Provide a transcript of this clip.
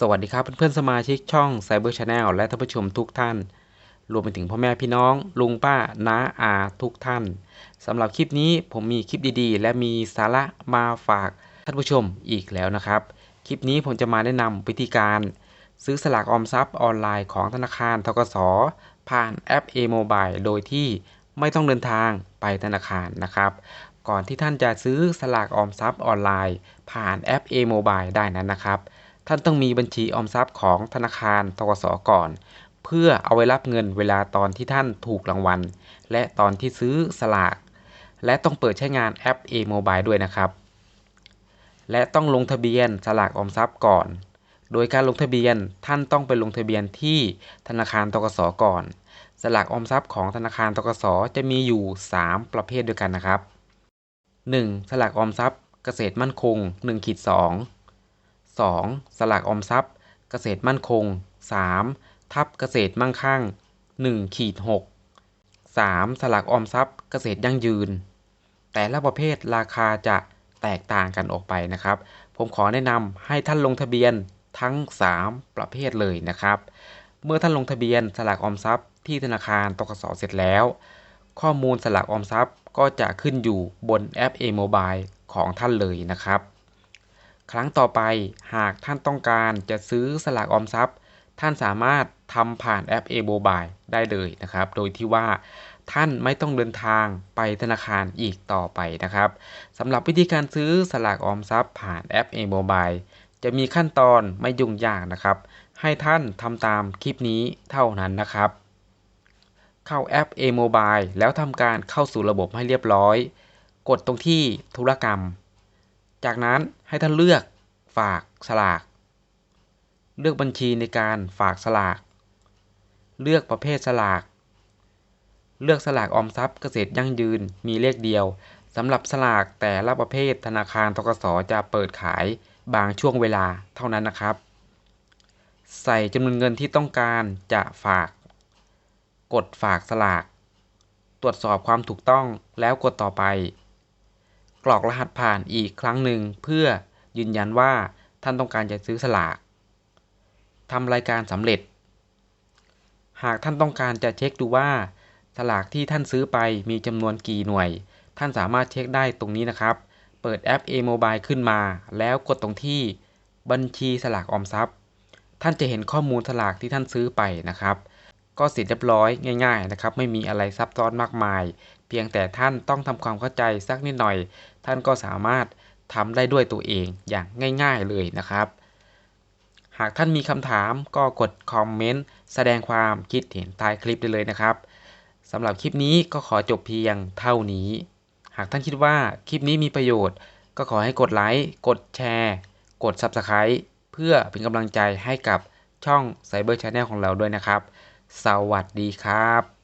สวัสดีครับเพื่อนๆสมาชิกช่อง Cyber Channel และท่านผู้ชมทุกท่าน รวมไปถึงพ่อแม่พี่น้อง ลุงป้าน้าอาทุกท่านสำหรับคลิปนี้ผมมีคลิปดีๆ และมีสาระมาฝากท่านผู้ชมอีกแล้วนะครับ คลิปนี้ผมจะมาแนะนำวิธีการ ซื้อสลากออมทรัพย์ออนไลน์ของธนาคารทกสผ่านแอป A Mobile โดยที่ไม่ต้องเดินทางไปธนาคารนะครับ ก่อนที่ท่านจะซื้อสลากออมทรัพย์ออนไลน์ ผ่านแอป A Mobile ได้นั้นนะครับ ท่านต้องมีบัญชีออมทรัพย์ของธนาคารทกสก่อน เพื่อเอาไว้รับเงินเวลาตอนที่ท่านถูกรางวัล และตอนที่ซื้อสลาก และต้องเปิดใช้งานแอป A Mobile ด้วยนะครับ และต้องลงทะเบียนสลากออมทรัพย์ก่อน โดยการลงทะเบียนท่านต้องไปลงทะเบียนที่ธนาคารทกสก่อน สลากออมทรัพย์ของธนาคารทกสจะมีอยู่ 3 ประเภทด้วยกันนะครับ 1. สลากออมทรัพย์เกษตรมั่นคง1ขีด 2 สลากออมทรัพย์ เกษตรมั่นคง 3. ทับเกษตรมั่งคั่ง1ขีด6 3. สลากออมทรัพย์ เกษตรยั่งยืน แต่ละประเภทราคาจะแตกต่างกันออกไปนะครับ ผมขอแนะนำให้ท่านลงทะเบียนทั้ง 3 ประเภทเลยนะครับ เมื่อท่านลงทะเบียนสลากออมทรัพย์ที่ธนาคารตกสเสร็จแล้ว ข้อมูลสลากออมทรัพย์ก็จะขึ้นอยู่บนแอป A Mobile ของท่านเลยนะครับ ครั้งต่อไปหากท่านต้องการจะซื้อสลากออมทรัพย์ ท่านสามารถทำผ่านแอป A Mobile ได้เลยนะครับ โดยที่ว่าท่านไม่ต้องเดินทางไปธนาคารอีกต่อไปนะครับสำหรับวิธีการซื้อสลากออมทรัพย์ผ่านแอป A Mobile จะมีขั้นตอนไม่ยุ่งยากนะครับ ให้ท่านทำตามคลิปนี้เท่านั้นนะครับ เข้าแอป A Mobile แล้วทำการเข้าสู่ระบบให้เรียบร้อย กดตรงที่ธุรกรรม จากนั้นให้ท่านเลือกฝากสลาก เลือกบัญชีในการฝากสลาก เลือกประเภทสลาก เลือกสลากออมทรัพย์เกษตรยั่งยืนมีเลขเดียวสำหรับสลากแต่ละประเภทธนาคารทกสจะเปิดขายบางช่วงเวลาเท่านั้นนะครับ ใส่จำนวนเงินที่ต้องการจะฝาก กดฝากสลาก ตรวจสอบความถูกต้องแล้วกดต่อไป กรอกรหัสผ่านอีกครั้งหนึ่งเพื่อยืนยันว่าท่านต้องการจะซื้อสลากทำรายการสำเร็จ หากท่านต้องการจะเช็คดูว่าสลากที่ท่านซื้อไปมีจำนวนกี่หน่วย ท่านสามารถเช็คได้ตรงนี้นะครับ เปิดแอป A Mobile ขึ้นมา แล้วกดตรงที่บัญชีสลากออมทรัพย์ ท่านจะเห็นข้อมูลสลากที่ท่านซื้อไปนะครับ ก็เสร็จเรียบร้อยง่าย ๆนะครับ ไม่มีอะไรซับซ้อนมากมาย เพียงแต่ท่านต้องทำความเข้าใจสักนิดหน่อย ท่านก็สามารถทำได้ด้วยตัวเองอย่างง่าย ๆเลยนะครับ หากท่านมีคำถามก็กดคอมเมนต์แสดงความคิดเห็นใต้คลิปได้เลยนะครับสำหรับคลิปนี้ก็ขอจบเพียงเท่านี้ หากท่านคิดว่าคลิปนี้มีประโยชน์ ก็ขอให้กดไลค์กดแชร์ กด Subscribe เพื่อเป็นกำลังใจให้กับช่อง Cyber Channel ของเราด้วยนะครับ สวัสดีครับ